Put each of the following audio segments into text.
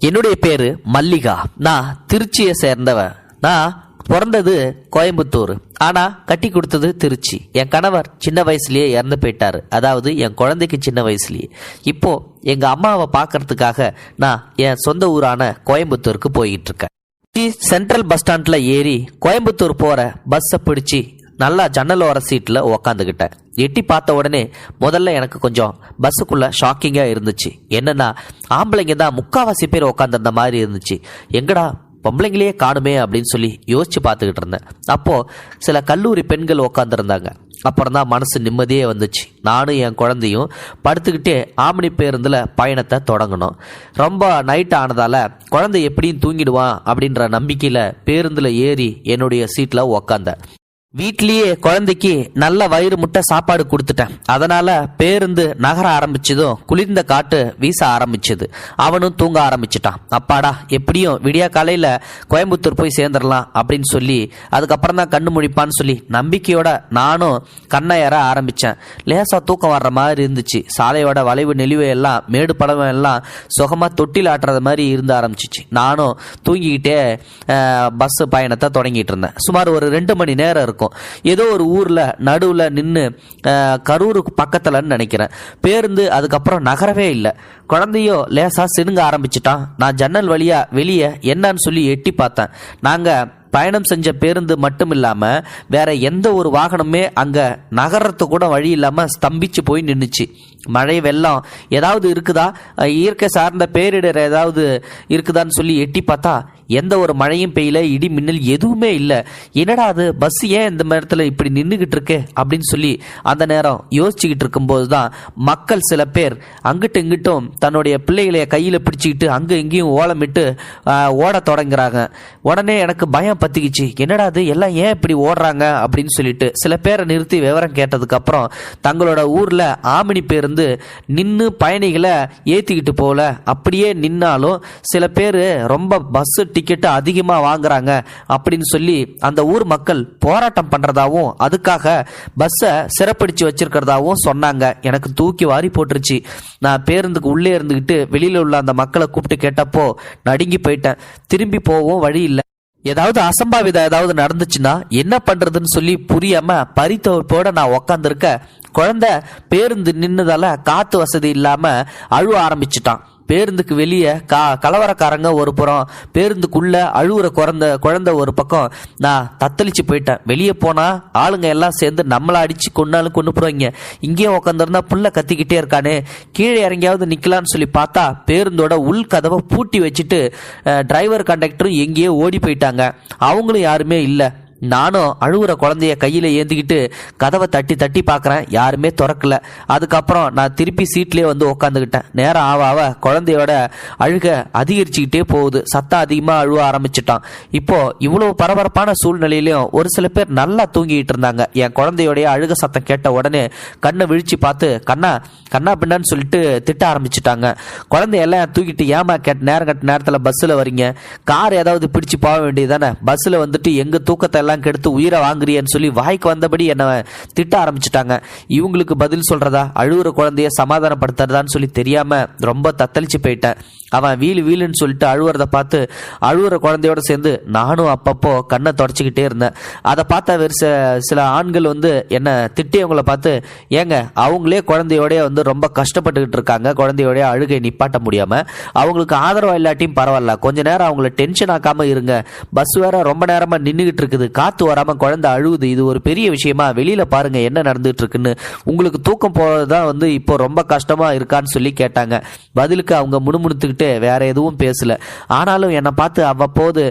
என்னுடைய பேர் மல்லிகா. நான் திருச்சியை சேர்ந்தவன். நான் பிறந்தது கோயம்புத்தூர். ஆனால் கட்டி கொடுத்தது திருச்சி. என் கணவர் சின்ன வயசுலேயே இறந்து போயிட்டார். அதாவது என் குழந்தைக்கு சின்ன வயசுலேயே. இப்போ எங்கள் அம்மாவை பார்க்கறதுக்காக நான் என் சொந்த ஊரான கோயம்புத்தூருக்கு போயிட்டு இருக்கேன். சென்ட்ரல் பஸ் ஸ்டாண்டில் ஏறி கோயம்புத்தூர் போகிற பஸ்ஸை பிடிச்சி நல்லா ஜன்னல் ஓர சீட்டில் உக்காந்துக்கிட்டேன் எட்டி பார்த்த உடனே முதல்ல எனக்கு கொஞ்சம் பஸ்ஸுக்குள்ளே ஷாக்கிங்காக இருந்துச்சு. என்னென்னா ஆம்பளைங்க தான் முக்காவாசி பேர் உக்காந்துருந்த மாதிரி இருந்துச்சு. எங்கடா பொம்பளைங்களையே காணுமே அப்படின்னு சொல்லி யோசித்து பார்த்துக்கிட்டு இருந்தேன். அப்போது சில கல்லூரி பெண்கள் உக்காந்துருந்தாங்க. அப்புறம் தான் மனசு நிம்மதியே வந்துச்சு. நானும் என் குழந்தையும் படுத்துக்கிட்டே ஆமணி பேருந்தில் பயணத்தை தொடங்கினோம். ரொம்ப நைட் ஆனதால் குழந்தை எப்படியும் தூங்கிடுவான் அப்படின்ற நம்பிக்கையில் பேருந்தில் ஏறி என்னுடைய சீட்டில் உக்காந்தேன். வீட்லயே குழந்தைக்கு நல்ல வயிறு முட்டை சாப்பாடு கொடுத்துட்டேன். அதனால பேருந்து நகர ஆரம்பிச்சதும் குளிர்ந்த காட்டு வீச ஆரம்பிச்சது. அவனும் தூங்க ஆரம்பிச்சிட்டான். அப்பாடா எப்படியும் விடியா காலையில கோயம்புத்தூர் போய் சேர்ந்துடலாம் அப்படின்னு சொல்லி அதுக்கப்புறம் தான் கண்ணு முழிப்பான்னு சொல்லி நம்பிக்கையோட நானும் கண்ணை ஏற ஆரம்பிச்சேன். லேசா தூக்கம் வர்ற மாதிரி இருந்துச்சு. சாலையோட வளைவு நெளிவு எல்லாம் மேடு படம் எல்லாம் சுகமா தொட்டில் ஆட்டுறது மாதிரி இருந்து ஆரம்பிச்சிச்சு. நானும் தூங்கிக்கிட்டே பஸ் பயணத்தை தொடங்கிட்டு இருந்தேன். சுமார் ஒரு ரெண்டு மணி நேரம் இருக்கும். ஏதோ ஒரு ஊரில் நடுவில் நின்று கரூருக்கு பக்கத்தில்னு நினைக்கிறேன். பேருந்து அதுக்கப்புறம் நகரவே இல்லை. குழந்தையோ லேசாக சினுங்க ஆரம்பிச்சிட்டான். நான் ஜன்னல் வழியாக வெளியே என்னன்னு சொல்லி எட்டி பார்த்தேன். நாங்கள் பயணம் செஞ்ச பேருந்து மட்டும் இல்லாமல் வேற எந்த ஒரு வாகனமே அங்கே நகரத்து கூட வழி இல்லாமல் ஸ்தம்பிச்சு போய் நின்றுச்சு மழை வெள்ளம் ஏதாவது இருக்குதா? இயற்கை சார்ந்த பேரிடர் ஏதாவது இருக்குதான்னு சொல்லி எட்டி பார்த்தா எந்த ஒரு மழையும் பெய்யல இடி மின்னல் எதுவுமே இல்லை. என்னடா அது? பஸ் ஏன் இந்த நேரத்தில் இப்படி நின்றுக்கிட்டு இருக்கு? அப்படின்னு சொல்லி அந்த நேரம் யோசிச்சுக்கிட்டு இருக்கும்போது தான் மக்கள் சில பேர் அங்கிட்டு இங்கிட்டும் தன்னுடைய பிள்ளைகளை கையில் பிடிச்சிக்கிட்டு அங்கே இங்கேயும் ஓலமிட்டு ஓட ஓடத் தொடங்குறாங்க. உடனே எனக்கு பயம் பத்திக்கிச்சு. என்னடா அது எல்லாம் ஏன் இப்படி ஓடுறாங்க? அப்படின்னு சொல்லிட்டு சில பேரை நிறுத்தி விவரம் கேட்டதுக்கப்புறம் தங்களோட ஊரில் ஆமினி பேர் வந்து நின்று பயணிகளை ஏற்றிக்கிட்டு போல அப்படியே நின்னாலும் சில பேர் ரொம்ப பஸ் டிக்கெட்டு அதிகமாக வாங்குறாங்க அப்படின்னு சொல்லி அந்த ஊர் மக்கள் போராட்டம் பண்ணுறதாகவும் அதுக்காக பஸ்ஸை சிறப்பிடிச்சு வச்சிருக்கிறதாவும் சொன்னாங்க. எனக்கு தூக்கி வாரி போட்டுருச்சு. நான் பேருந்துக்கு உள்ளே இருந்துக்கிட்டு வெளியில் உள்ள அந்த மக்களை கூப்பிட்டு கேட்டப்போ நடுங்கி போயிட்டேன். திரும்பி போகவும் வழி இல்லை. ஏதாவது அசம்பாவிதம் ஏதாவது நடந்துச்சுன்னா என்ன பண்றதுன்னு சொல்லி புரியாம பரித்தவப்போட நான் உக்காந்துருக்க. குழந்தை பேருந்து நின்னதால காத்து வசதி இல்லாம அழுவ ஆரம்பிச்சிட்டான். பேருந்துக்கு வெளியே கா கலவரக்காரங்க ஒரு புறம் பேருந்துக்குள்ள அழுவுற குழந்த குழந்தை ஒரு பக்கம். நான் தத்தளிச்சு போயிட்டேன். வெளியே போனால் ஆளுங்க எல்லாம் சேர்ந்து நம்மளை அடித்து கொண்டாலும் கொண்டு போடுவாங்க. இங்கேயும் உட்காந்துருந்தா புள்ள கத்திக்கிட்டே இருக்கானே. கீழே இறங்கியாவது நிற்கலான்னு சொல்லி பார்த்தா பேருந்தோட உள் கதவை பூட்டி வச்சுட்டு டிரைவர் கண்டக்டரும் எங்கேயோ ஓடி போயிட்டாங்க. அவங்களும் யாருமே இல்லை. நானும் அழுகுற குழந்தைய கையில் ஏந்திக்கிட்டு கதவை தட்டி தட்டி பார்க்குறேன் யாருமே திறக்கல. அதுக்கப்புறம் நான் திருப்பி சீட்லேயே வந்து உக்காந்துக்கிட்டேன். நேரம் ஆவ ஆவ குழந்தையோட அழுக அதிகரிச்சுக்கிட்டே போகுது. சத்தம் அதிகமாக அழுவ ஆரம்பிச்சிட்டான். இப்போ இவ்வளோ பரபரப்பான சூழ்நிலையிலையும் ஒரு சில பேர் நல்லா தூங்கிட்டு இருந்தாங்க. என் குழந்தையோடைய அழுக சத்தம் கேட்ட உடனே கண்ணை விழிச்சு பார்த்து கண்ணா கண்ணா பின்னான்னு சொல்லிட்டு திட்ட ஆரம்பிச்சிட்டாங்க. குழந்தையெல்லாம் தூக்கிட்டு ஏமா கேட்ட நேரம் கட்ட நேரத்தில் பஸ்ஸில் வரீங்க கார் ஏதாவது பிடிச்சு போக வேண்டியது தானே? பஸ்ஸில் வந்துட்டு எங்கள் தூக்கத்தை எல்லாம் கெடுத்து உயிரை வாங்குறியன்னு சொல்லி வாய்க்கு வந்தபடி என்னை திட்ட ஆரம்பிச்சிட்டாங்க. இவங்களுக்கு பதில் சொல்கிறதா அழுகுற குழந்தைய சமாதானப்படுத்துறதான்னு சொல்லி தெரியாமல் ரொம்ப தத்தளிச்சு போயிட்டேன். அவன் வீலு வீலுன்னு சொல்லிட்டு அழுவுறத பார்த்து அழுகிற குழந்தையோட சேர்ந்து நானும் அப்பப்போ கண்ணை தொடச்சிக்கிட்டே இருந்தேன். அதை பார்த்தா வேறு சில சில ஆண்கள் வந்து என்னை திட்டியவங்கள பார்த்து ஏங்க அவங்களே குழந்தையோடய வந்து ரொம்ப கஷ்டப்பட்டுக்கிட்டு இருக்காங்க. குழந்தையோடைய அழுகை நிப்பாட்ட முடியாமல் அவங்களுக்கு ஆதரவாக இல்லாட்டியும் பரவாயில்ல. கொஞ்ச நேரம் அவங்கள டென்ஷன் ஆக்காமல் இருங்க. பஸ் வேற ரொம்ப நேரமாக நின்றுக்கிட்டு இருக்குது. காற்று வராமல் குழந்தை அழுகுது இது ஒரு பெரிய விஷயமா? வெளியில் பாருங்கள் என்ன நடந்துட்டு இருக்குன்னு உங்களுக்கு தூக்கம் போறதுதான் வந்து இப்போ ரொம்ப கஷ்டமாக இருக்கான்னு சொல்லி கேட்டாங்க. பதிலுக்கு அவங்க முணுமுணுத்துக்கிட்டு வேற எதுவும் பேசல. ஆனாலும் என்னை பார்த்து அவ்வப்போது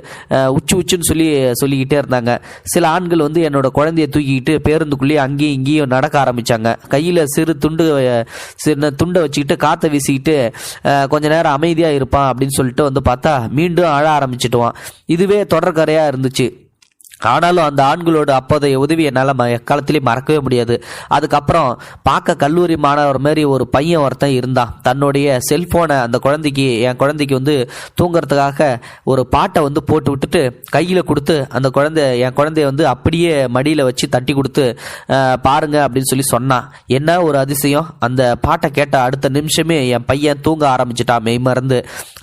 உச்சு உச்சுன்னு சொல்லி சொல்லிக்கிட்டே இருந்தாங்க. சில ஆண்கள் வந்து என்னோட குழந்தைய தூக்கிக்கிட்டு பேருந்துக்குள்ளேயே அங்கேயும் இங்கேயும் நடக்க ஆரம்பித்தாங்க கையில் சிறு துண்டு சின்ன துண்டை வச்சுக்கிட்டு காற்றை வீசிக்கிட்டு கொஞ்ச நேரம் அமைதியாக இருப்பான் அப்படின்னு சொல்லிட்டு வந்து பார்த்தா மீண்டும் அழ ஆரம்பிச்சிட்டுவான். இதுவே தொடர்கரையாக இருந்துச்சு. ஆனாலும் அந்த ஆண்களோட அப்போதைய உதவி என்னால் ம எக்காலத்திலையும் மறக்கவே முடியாது. அதுக்கப்புறம் பார்க்க கல்லூரி மாணவர் மாதிரி ஒரு பையன் ஒருத்தன் இருந்தான். தன்னுடைய செல்ஃபோனை அந்த குழந்தைக்கு என் குழந்தைக்கு வந்து தூங்குறதுக்காக ஒரு பாட்டை வந்து போட்டு விட்டுட்டு கையில் கொடுத்து அந்த குழந்தை என் குழந்தைய வந்து அப்படியே மடியில் வச்சு தட்டி கொடுத்து பாருங்க அப்படின்னு சொல்லி சொன்னான். என்ன ஒரு அதிசயம்? அந்த பாட்டை கேட்ட அடுத்த நிமிஷமே என் பையன் தூங்க ஆரம்பிச்சிட்டான் மெய் மறந்து.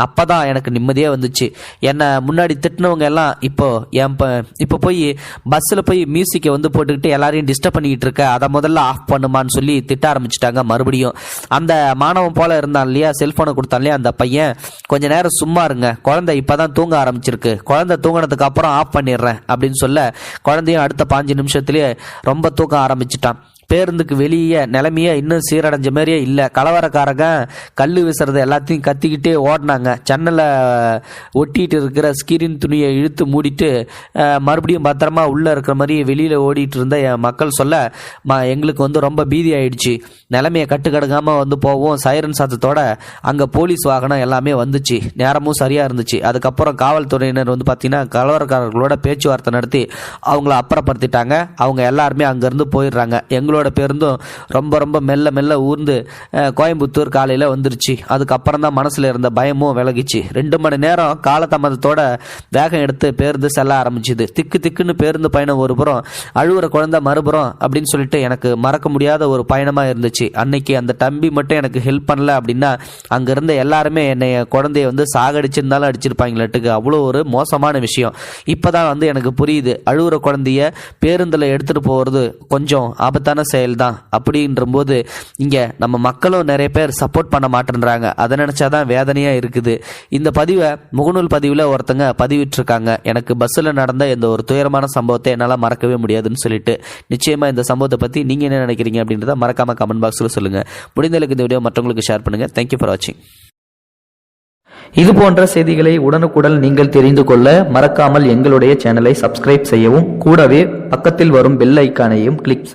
அப்பதான் எனக்கு நிம்மதியாக வந்துச்சு. என்னை முன்னாடி திட்டினவங்க எல்லாம் இப்போ என் ப இப்போ போய் பஸ்ஸில் போய் மியூசிக்கை வந்து போட்டுக்கிட்டு எல்லாரையும் டிஸ்டர்ப் பண்ணிக்கிட்டு இருக்க அதை முதல்ல ஆஃப் பண்ணுமான்னு சொல்லி திட்ட ஆரம்பிச்சிட்டாங்க மறுபடியும். அந்த மாணவன் போல இருந்தான் இல்லையா? செல்ஃபோனை கொடுத்தான் இல்லையா அந்த பையன்? கொஞ்ச நேரம் சும்மா இருங்க. குழந்தை இப்பதான் தூங்க ஆரம்பிச்சிருக்கு. குழந்தை தூங்கினதுக்கு அப்புறம் ஆஃப் பண்ணிடுறேன் அப்படின்னு சொல்ல குழந்தையும் அடுத்த பாஞ்சு நிமிஷத்துலேயே ரொம்ப தூக்கம் ஆரம்பிச்சிட்டான். பேருந்துக்கு வெளியே நிலைமையே இன்னும் சீரடைஞ்ச மாதிரியே இல்லை. கலவரக்காரங்க கல் வீசுறது எல்லாத்தையும் கத்திக்கிட்டே ஓடினாங்க. ஜன்னலை ஒட்டிகிட்டு இருக்கிற ஸ்கிரீன் துணியை இழுத்து மூடிட்டு மறுபடியும் பத்திரமா உள்ளே இருக்கிற மாதிரி வெளியில் ஓடிட்டு இருந்த என் மக்கள் சொல்ல ம எங்களுக்கு வந்து ரொம்ப பீதி ஆயிடுச்சு. நிலைமையை கட்டுக்கடுக்காமல் வந்து போவோம். சைரன் சத்தத்தோட அங்கே போலீஸ் வாகனம் எல்லாமே வந்துச்சு. நேரமும் சரியாக இருந்துச்சு. அதுக்கப்புறம் காவல்துறையினர் வந்து பார்த்திங்கன்னா கலவரக்காரர்களோட பேச்சுவார்த்தை நடத்தி அவங்கள அப்புறப்படுத்திட்டாங்க. அவங்க எல்லாருமே அங்கேருந்து போயிடுறாங்க. எங்களோட பேருந்தும் ரொம்ப ரொம்ப மெல்ல மெல்ல ஊர்ந்து கோயம்புத்தூர் காலையில் வந்துருச்சு. அதுக்கப்புறம் தான் மனசில் இருந்த பயமும் விலகிச்சு. ரெண்டு மணி நேரம் காலதாமதத்தோட வேகம் எடுத்து பேருந்து செல்ல ஆரம்பிச்சுது. திக்கு திக்குன்னு பேருந்து பயணம் ஒரு புறம் அழுவுற குழந்தை மறுபுறம் அப்படின்னு சொல்லிட்டு எனக்கு மறக்க முடியாத ஒரு பயணமாக இருந்துச்சு. அன்னைக்கு அந்த தம்பி மட்டும் எனக்கு ஹெல்ப் பண்ணல அப்படின்னா அங்கே இருந்த எல்லாருமே என்னை குழந்தைய வந்து சாகடிச்சிருந்தாலும் அடிச்சிருப்பாங்களாட்டுக்கு. அவ்வளோ ஒரு மோசமான விஷயம். இப்போதான் வந்து எனக்கு புரியுது. அழுவுற குழந்தைய பேருந்தில் எடுத்துகிட்டு போகிறது கொஞ்சம் ஆபத்தான செயல் தான் அப்படின்ற போது இங்கே நம்ம மக்களும் நிறைய பேர் சப்போர்ட் பண்ண மாட்டேன்றாங்க. அதை நினச்சாதான் வேதனையாக இருக்குது. இந்த பதிவை முகநூல் பதிவில் ஒருத்தங்க பதிவிட்டிருக்காங்க. எனக்கு பஸ்ஸில் நடந்த இந்த ஒரு துயரமான சம்பவத்தை என்னால் மறக்கவே முடியாதுன்னு சொல்லிட்டு நிச்சயமாக இந்த சம்பவத்தை பற்றி நீங்கள் என்ன நினைக்கிறீங்க அப்படின்றத மறக்காமல் கமெண்ட் பாக்ஸில் சொல்லுங்கள் முடிந்தளவுக்கு இந்த வீடியோ மற்றவங்களுக்கு ஷேர் பண்ணுங்கள் தேங்க்யூ ஃபார் வாட்சிங் இது போன்ற செய்திகளை உடனுக்குடன் நீங்கள் தெரிந்து கொள்ள மறக்காமல் எங்களுடைய சேனலை சப்ஸ்கிரைப் செய்யவும் கூடவே பக்கத்தில் வரும் பெல் ஐக்கானையும் கிளிக்